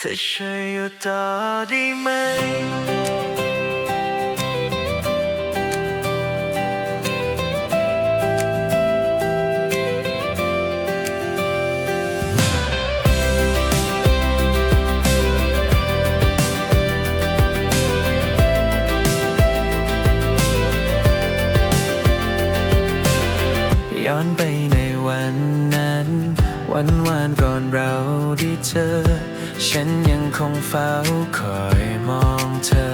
เธอช่วยอยู่ต่อได้ไหม ย้อนไปในวันนั้น วันวานก่อนเราได้เจอ ฉันยังคงเฝ้าคอยมองเธอ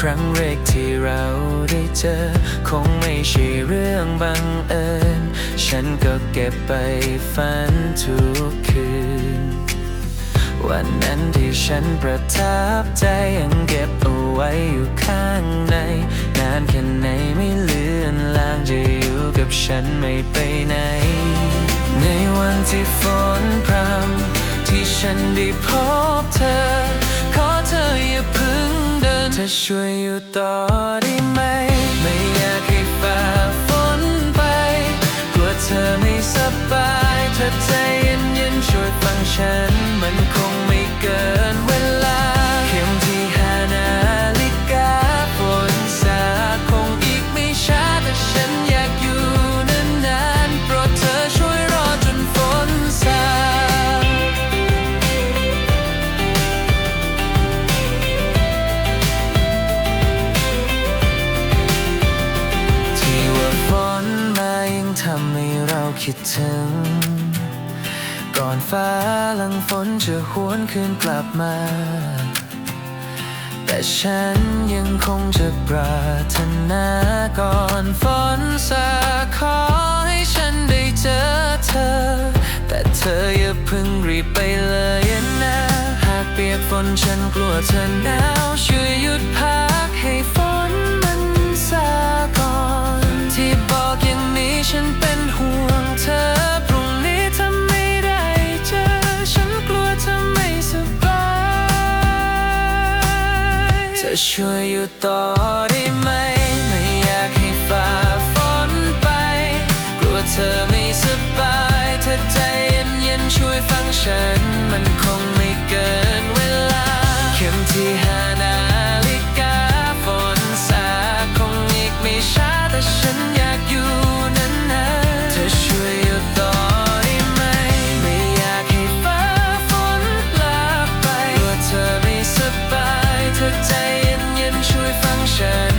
ครั้งแรกที่เราได้เจอ คงไม่ใช่เรื่องบังเอิญ ฉันก็เก็บไปฝันทุกคืน วันนั้นที่ฉันประทับใจยังเก็บเอาไว้อยู่ข้างใน นานแค่ไหนไม่เลือนลางจะอยู่กับฉันไม่ไปไหน ในวันที่ฝนพรำ ฉันได้พบเธอ ขอเธออย่าเพึ่งเดินเธอช่วยอยู่ต่อได้ไหม ไม่อยากให้ฝ่าฝนไป กลัวเธอไม่สบาย เธอใจเย็นๆช่วยฟังฉัน คิดถึง ก่อนฟ้าหลังฝนจะหวนคืนกลับมา แต่ฉันยังคงจะปรารถนาก่อนฝนสาขอให้ฉันได้เจอเธอ แต่เธออย่าเพิ่งรีบไปเลยนะ หากเปียกฝนฉันกลัวเธอหนาวช่วยหยุดพักให้ฝ จะช่วยอยู่ต่อได้ไหม passion.